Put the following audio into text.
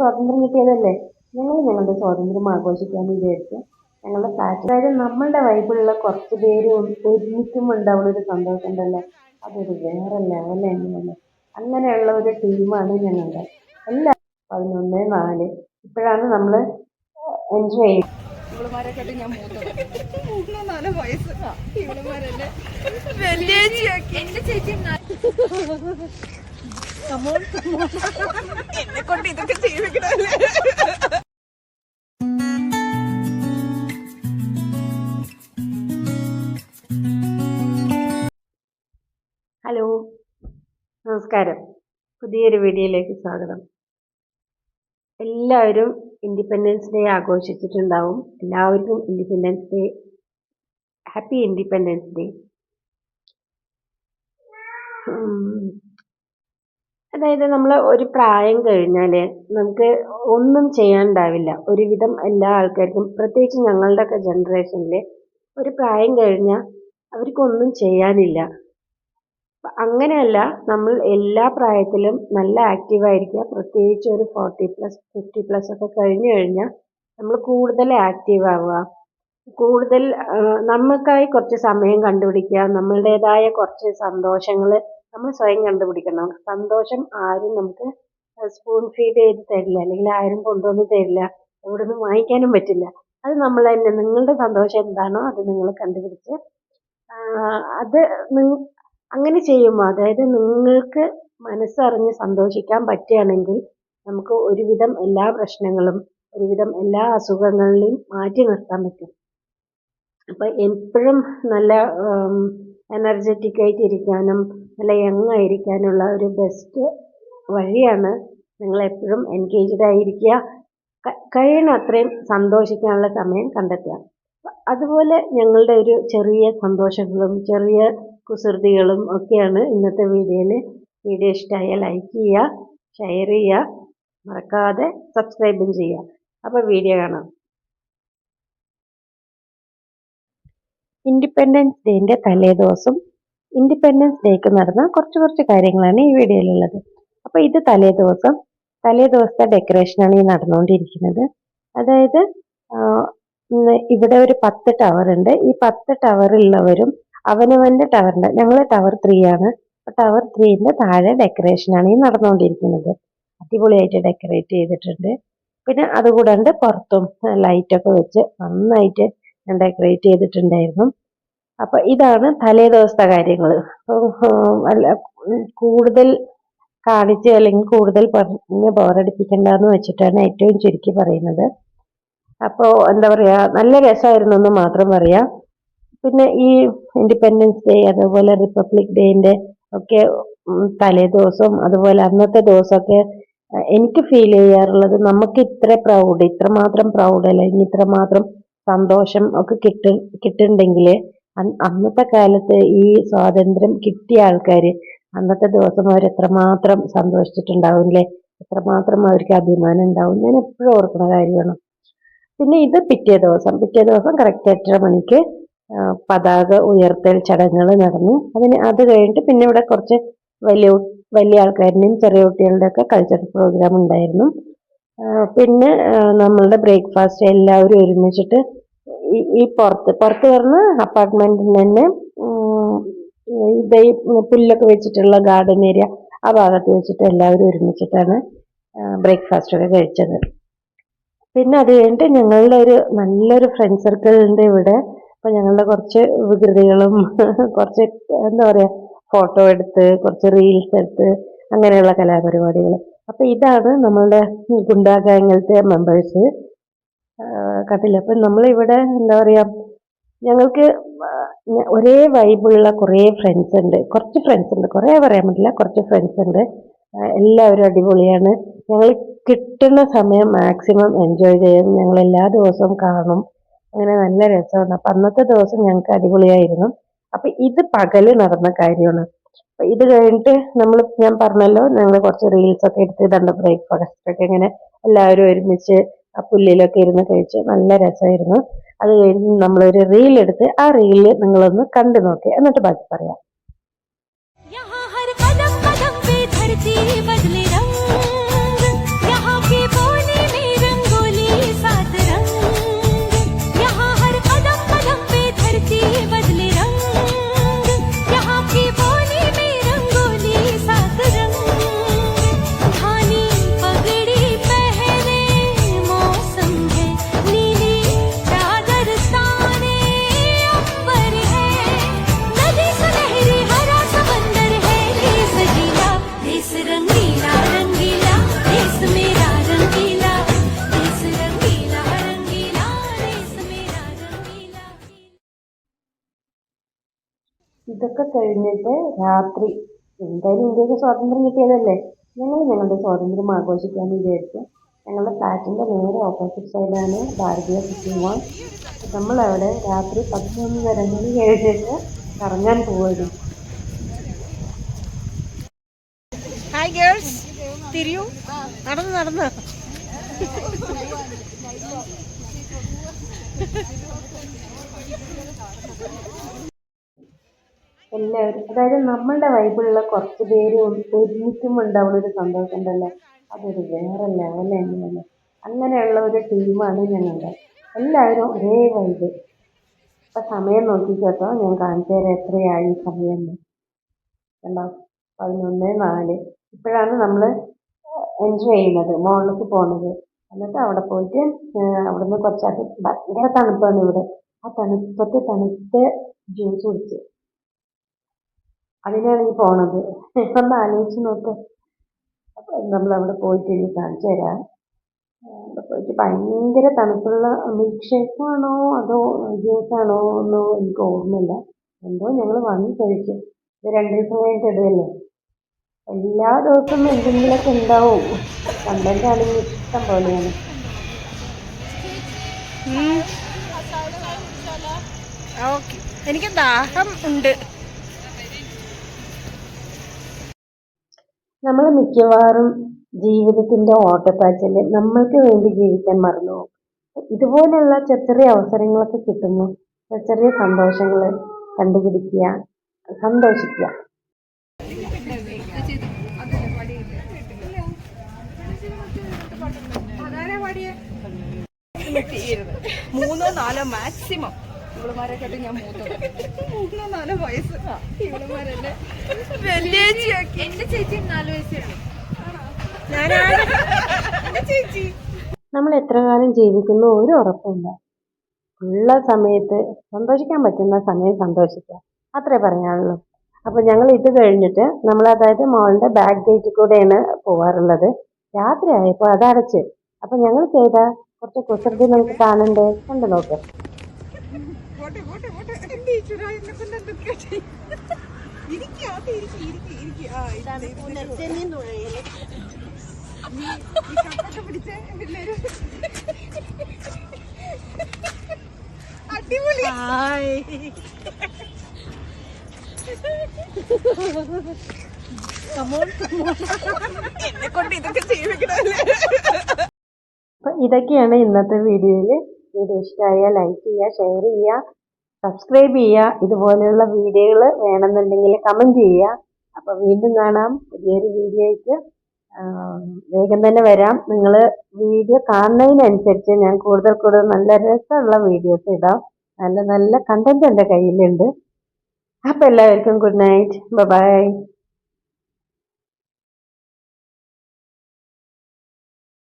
സ്വാതന്ത്ര്യം കിട്ടിയതല്ലേ? ഞങ്ങൾ ഞങ്ങളുടെ സ്വാതന്ത്ര്യം ആഘോഷിക്കാമെന്ന് വിചാരിച്ചു ഞങ്ങളുടെ ഫ്ലാറ്റ് അതായത് നമ്മളുടെ വൈബിലുള്ള കുറച്ച് പേര് ഒരുമിക്കുമ്പോൾ ഉണ്ടാവുന്നൊരു സന്തോഷം ഉണ്ടല്ലോ. അതൊരു വേറെ ലെവലാണ് അങ്ങനെയുള്ള ഒരു ടീമാണ് ഞങ്ങളുടെ. എല്ലാ പതിനൊന്ന് നാല് ഇപ്പോഴാണ് നമ്മൾ എൻജോയ് ചെയ്യുന്നത് ഇവളുമാരെക്കാട്ടി ഞാൻ മൂത്തത് മൂന്നോ നാലോ വയസ്സ്. ഇവളുമാരല്ലേ വലിയ എന്റെ ചേച്ചി എന്നെ കൊണ്ട് ഇതൊക്കെ ചെയ്യിക്കണല്ലേ ഹലോ നമസ്കാരം. പുതിയൊരു വീഡിയോയിലേക്ക് സ്വാഗതം. എല്ലാവരും ഇൻഡിപെൻഡൻസ് ഡേ ആഘോഷിച്ചിട്ടുണ്ടാവും. എല്ലാവർക്കും independence day happy independence day അതായത് നമ്മൾ ഒരു പ്രായം കഴിഞ്ഞാൽ നമുക്ക് ഒന്നും ചെയ്യാനുണ്ടാവില്ല. ഒരുവിധം എല്ലാ ആൾക്കാർക്കും പ്രത്യേകിച്ച് ഞങ്ങളുടെ ഞങ്ങളുടെയൊക്കെ ജനറേഷനിൽ ഒരു പ്രായം കഴിഞ്ഞാൽ അവർക്കൊന്നും ചെയ്യാനില്ല. അങ്ങനെയല്ല നമ്മൾ എല്ലാ പ്രായത്തിലും നല്ല ആക്റ്റീവായിരിക്കുക. പ്രത്യേകിച്ച് ഒരു ഫോർട്ടി പ്ലസ് ഫിഫ്റ്റി പ്ലസ് ഒക്കെ കഴിഞ്ഞു കഴിഞ്ഞാൽ നമ്മൾ കൂടുതൽ ആക്റ്റീവ് ആവുക കൂടുതൽ നമുക്കായി കുറച്ച് സമയം കണ്ടുപിടിക്കുക. നമ്മളുടേതായ കുറച്ച് സന്തോഷങ്ങൾ നമ്മൾ സ്വയം കണ്ടുപിടിക്കണം. സന്തോഷം ആരും നമുക്ക് സ്പൂൺ ഫീഡ് ചെയ്ത് തരില്ല. അല്ലെങ്കിൽ ആരും കൊണ്ടുവന്ന് തരില്ല. എവിടെ നിന്നും വാങ്ങിക്കാനും പറ്റില്ല. അത് നമ്മൾ തന്നെ നിങ്ങളുടെ സന്തോഷം എന്താണോ അത് നിങ്ങൾ കണ്ടുപിടിച്ച് അത് അങ്ങനെ ചെയ്യുമ്പോൾ അതായത് നിങ്ങൾക്ക് മനസ്സറിഞ്ഞ് സന്തോഷിക്കാൻ പറ്റുകയാണെങ്കിൽ നമുക്ക് ഒരുവിധം എല്ലാ പ്രശ്നങ്ങളും ഒരുവിധം എല്ലാ അസുഖങ്ങളിലും മാറ്റി നിർത്താൻ പറ്റും. അപ്പോൾ എപ്പോഴും നല്ല എനർജറ്റിക് ആയിട്ട് ഇരിക്കാനും നല്ല യങ് ആയിരിക്കാനുള്ള ഒരു ബെസ്റ്റ് വഴിയാണ് നിങ്ങൾ എപ്പോഴും എൻഗേജ്ഡ് ആയിരിക്കുക. ക- കഴിയണ അത്രയും സന്തോഷിക്കാനുള്ള സമയം കണ്ടെത്തുക. അതുപോലെ ഞങ്ങളുടെ ഒരു ചെറിയ സന്തോഷങ്ങളും ചെറിയ കുസൃതികളും ഒക്കെയാണ് ഇന്നത്തെ വീഡിയോയിൽ വീഡിയോ ഇഷ്ടമായ ലൈക്ക് ചെയ്യുക ഷെയർ ചെയ്യുക മറക്കാതെ സബ്സ്ക്രൈബും ചെയ്യുക. അപ്പോൾ വീഡിയോ കാണാം. ഇൻഡിപെൻഡൻസ് ഡേന്റെ തലേദിവസം ഇൻഡിപെൻഡൻസ് ഡേക്ക് നടന്ന കുറച്ച് കുറച്ച് കാര്യങ്ങളാണ് ഈ വീഡിയോയിലുള്ളത്. അപ്പോൾ ഇത് തലേ ദിവസം തലേ ദിവസത്തെ ഡെക്കറേഷൻ ആണ് ഈ നടന്നുകൊണ്ടിരിക്കുന്നത്. അതായത് ഇവിടെ ഒരു പത്ത് ടവർ ഉണ്ട്. ഈ പത്ത് ടവറുള്ളവരും അവനവന്റെ ടവറിന്റെ ഞങ്ങൾ ടവർ ത്രീ ആണ്. ടവർ ത്രീന്റെ താഴെ ഡെക്കറേഷൻ ആണ് ഈ നടന്നുകൊണ്ടിരിക്കുന്നത്. അടിപൊളിയായിട്ട് ഡെക്കറേറ്റ് ചെയ്തിട്ടുണ്ട്. പിന്നെ അതുകൂടാണ്ട് പുറത്തും ലൈറ്റൊക്കെ വെച്ച് നന്നായിട്ട് ഡെക്കറേറ്റ് ചെയ്തിട്ടുണ്ടായിരുന്നു. അപ്പൊ ഇതാണ് തലേ കാര്യങ്ങൾ അല്ല കൂടുതൽ കാണിച്ച് അല്ലെങ്കിൽ കൂടുതൽ പറഞ്ഞ് ബോറടിപ്പിക്കണ്ടെന്ന് വെച്ചിട്ടാണ് ഏറ്റവും ചുരുക്കി പറയുന്നത്. അപ്പോൾ എന്താ പറയാ നല്ല രസമായിരുന്നു എന്ന് മാത്രം പറയാം. പിന്നെ ഈ ഇൻഡിപെൻഡൻസ് ഡേ അതുപോലെ റിപ്പബ്ലിക് ഡേന്റെ ഒക്കെ തലേ ദിവസവും അതുപോലെ അന്നത്തെ ദിവസമൊക്കെ എനിക്ക് ഫീൽ ചെയ്യാറുള്ളത് നമുക്ക് ഇത്ര പ്രൗഡ് ഇത്രമാത്രം പ്രൗഡ് അല്ലെങ്കിൽ ഇത്രമാത്രം സന്തോഷം ഒക്കെ കിട്ടും കിട്ടുന്നുണ്ടെങ്കിൽ അന്നത്തെ കാലത്ത് ഈ സ്വാതന്ത്ര്യം കിട്ടിയ ആൾക്കാർ അന്നത്തെ ദിവസം അവർ എത്രമാത്രം സന്തോഷിച്ചിട്ടുണ്ടാവും അല്ലേ എത്രമാത്രം അവർക്ക് അഭിമാനം ഉണ്ടാവും? ഞാൻ എപ്പോഴും ഓർക്കുന്ന കാര്യമാണ്. പിന്നെ ഇത് പിറ്റേ ദിവസം പിറ്റേ ദിവസം കറക്റ്റ് എട്ടര മണിക്ക് പതാക ഉയർത്തൽ ചടങ്ങുകൾ നടന്ന് അതിന് അത് കഴിഞ്ഞിട്ട് പിന്നെ ഇവിടെ കുറച്ച് വലിയ വലിയ ആൾക്കാരുടെയും ചെറിയ കുട്ടികളുടെയൊക്കെ കൾച്ചറൽ പ്രോഗ്രാം ഉണ്ടായിരുന്നു. പിന്നെ നമ്മളുടെ ബ്രേക്ക്ഫാസ്റ്റ് എല്ലാവരും ഒരുമിച്ചിട്ട് ഈ പുറത്ത് പുറത്ത് പറഞ്ഞ അപ്പാർട്ട്മെന്റിൽ തന്നെ പുല്ലൊക്കെ വെച്ചിട്ടുള്ള ഗാർഡൻ ഏരിയ ആ ഭാഗത്ത് വെച്ചിട്ട് എല്ലാവരും ഒരുമിച്ചിട്ടാണ് ബ്രേക്ക്ഫാസ്റ്റ് ഒക്കെ കഴിച്ചത്. പിന്നെ അത് കഴിഞ്ഞിട്ട് ഞങ്ങളുടെ ഒരു നല്ലൊരു ഫ്രണ്ട് സർക്കിൾ ഉണ്ട് ഇവിടെ. അപ്പൊ ഞങ്ങളുടെ കുറച്ച് വികൃതികളും കുറച്ച് എന്താ പറയാ ഫോട്ടോ എടുത്ത് കുറച്ച് റീൽസ് എടുത്ത് അങ്ങനെയുള്ള കലാപരിപാടികൾ അപ്പൊ ഇതാണ് നമ്മളുടെ ഗുണ്ടാഗാംഗത്തെ മെമ്പേഴ്സ് കണ്ടില്ല? അപ്പം നമ്മളിവിടെ എന്താ പറയുക ഞങ്ങൾക്ക് ഒരേ വൈബുള്ള കുറേ ഫ്രണ്ട്സ് ഉണ്ട്. കുറച്ച് ഫ്രണ്ട്സ് ഉണ്ട്. കുറേ പറയാൻ പറ്റില്ല. കുറച്ച് ഫ്രണ്ട്സ് ഉണ്ട്. എല്ലാവരും അടിപൊളിയാണ്. ഞങ്ങൾ കിട്ടുന്ന സമയം മാക്സിമം എൻജോയ് ചെയ്യും. ഞങ്ങൾ എല്ലാ ദിവസവും കാണും. അങ്ങനെ നല്ല രസമാണ്. അപ്പം അന്നത്തെ ദിവസം ഞങ്ങൾക്ക് അടിപൊളിയായിരുന്നു. അപ്പം ഇത് പകൽ നടന്ന കാര്യമാണ്. അപ്പം ഇത് കഴിഞ്ഞിട്ട് നമ്മൾ ഞാൻ പറഞ്ഞല്ലോ ഞങ്ങൾ കുറച്ച് റീൽസ് ഒക്കെ എടുത്ത് ഇതുണ്ട് ബ്രേക്ക്ഫാസ്റ്റ് ഒക്കെ ഇങ്ങനെ എല്ലാവരും ഒരുമിച്ച് ആ പുല്ലിലൊക്കെ ഇരുന്ന് കഴിച്ച് നല്ല രസമായിരുന്നു. അത് കഴിഞ്ഞ് നമ്മളൊരു റീൽ എടുത്ത് ആ റീൽ നിങ്ങളൊന്ന് കണ്ടു നോക്കി. എന്നിട്ട് ബാക്കി പറയാം. ഇതൊക്കെ കഴിഞ്ഞിട്ട് രാത്രി എന്തായാലും ഇന്ത്യയ്ക്ക് സ്വാതന്ത്ര്യം കിട്ടിയതല്ലേ? ഞങ്ങൾ ഞങ്ങളുടെ സ്വാതന്ത്ര്യം ആഘോഷിക്കാൻ വിചാരിച്ചു. ഞങ്ങളുടെ ഫ്ലാറ്റിന്റെ നേരെ ഓപ്പോസിറ്റ് സൈഡാണ് ഭാരതീയ സിറ്റി മോൾ നമ്മളവിടെ രാത്രി പതിനൊന്നര മണി കഴിഞ്ഞിട്ട് കറങ്ങാൻ പോവുകയാണ്. തിരിയൂ. നടന്ന് നടന്ന്. എല്ലാവരും. അതായത് നമ്മളുടെ വൈബിലുള്ള കുറച്ച് പേര് ഒരുമിക്കുമ്പോൾ ഉണ്ടാവുന്ന ഒരു സന്തോഷം ഉണ്ടല്ലോ അതൊരു വേറെ ലെവൽ തന്നെയാണ്. അങ്ങനെയുള്ള ഒരു ടീമാണ് ഞങ്ങളുടെ. എല്ലാവരും ഒരേ വൈബ്. ഇപ്പം സമയം നോക്കിക്കോട്ടോ. ഞാൻ കാണിച്ചു തരാം എത്രയായി സമയം. കണ്ടോ? പതിനൊന്ന് നാല്. ഇപ്പോഴാണ് നമ്മൾ എൻജോയ് ചെയ്യുന്നത് മോളിലേക്ക് പോകുന്നത്. എന്നിട്ട് അവിടെ പോയിട്ട് അവിടെ നിന്ന് കുറച്ചധികം ഭയങ്കര തണുപ്പാണ് ഇവിടെ. ആ തണുപ്പത്ത് തണുത്ത ജ്യൂസ് കുടിച്ച്. അതിനാണ് ഈ പോണത്. ഒന്ന് ആലോചിച്ച് നോക്ക്. നമ്മൾ അവിടെ പോയിട്ട് ഇനി കാണിച്ചു തരാം. അവിടെ പോയിട്ട് ഭയങ്കര തണുപ്പുള്ള മിൽക്ക് ഷേക്കാണോ അതോ ജ്യൂസാണോ എന്നോ എനിക്ക് ഓർമ്മയില്ല. എന്തോ ഞങ്ങൾ വാങ്ങി കഴിച്ചു. ഇത് രണ്ട് ദിവസം കഴിഞ്ഞിട്ട് ഇടുകയല്ലേ എല്ലാ ദിവസവും എന്തെങ്കിലുമൊക്കെ ഉണ്ടാവും. കണ്ടന്റ് ആണെങ്കിൽ ഇഷ്ടം പോലെയാണ് എനിക്ക് ദാഹം ഉണ്ട്. നമ്മൾ മിക്കവാറും ജീവിതത്തിന്റെ ഓട്ടപ്പാച്ചിൽ നമ്മൾക്ക് വേണ്ടി ജീവിക്കാൻ മറന്നു പോകും. ഇതുപോലെയുള്ള ചെറിയ ചെറിയ അവസരങ്ങളൊക്കെ കിട്ടുന്നു. ചെറിയ ചെറിയ സന്തോഷങ്ങൾ കണ്ടുപിടിക്കുക സന്തോഷിക്കുക. മൂന്നോ നാലോ മാക്സിമം ഇവളുമാരെക്കാട്ടി ഞാൻ മൂത്തത് മൂന്നോ നാലോ വയസ്സ്. എന്റെ ചേച്ചി നാല് എന്റെ ചേച്ചി. നമ്മൾ എത്ര കാലം ജീവിക്കുന്നു ഒരു ഉറപ്പില്ല ഉള്ള സമയത്ത് സന്തോഷിക്കാൻ പറ്റുന്ന സമയം സന്തോഷിക്കാം അത്രേ പറയാനുള്ളൂ. അപ്പോൾ ഞങ്ങൾ ഇത് കഴിഞ്ഞിട്ട് നമ്മൾ അതായത് മോളിന്റെ ബാക്ക് ഗേറ്റിൽ കൂടെയാണ് പോവാറുള്ളത്. രാത്രി ആയപ്പോൾ അത് അടച്ച് അപ്പോൾ ഞങ്ങൾ ചെയ്ത കുറച്ച് കുസൃതി നമുക്ക് കാണണ്ടേ? കണ്ടു നോക്ക്. അടിപൊളി. ഇതൊക്കെ ഇതൊക്കെയാണ് ഇന്നത്തെ വീഡിയോയിൽ വീഡിയോ ഇഷ്ടമായ ലൈക്ക് ചെയ്യുക ഷെയർ ചെയ്യുക സബ്സ്ക്രൈബ് ചെയ്യുക. ഇതുപോലെയുള്ള വീഡിയോകൾ വേണമെന്നുണ്ടെങ്കിൽ കമന്റ് ചെയ്യുക. അപ്പോൾ വീണ്ടും കാണാം. പുതിയൊരു വീഡിയോയ്ക്ക് വേഗം തന്നെ വരാം. നിങ്ങൾ വീഡിയോ കാണുന്നതിനനുസരിച്ച് ഞാൻ കൂടുതൽ കൂടുതൽ നല്ല രസമുള്ള വീഡിയോസ് ഇടാം. നല്ല നല്ല കണ്ടന്റ് എന്റെ കയ്യിലുണ്ട്. അപ്പോൾ എല്ലാവർക്കും ഗുഡ് നൈറ്റ് ബൈ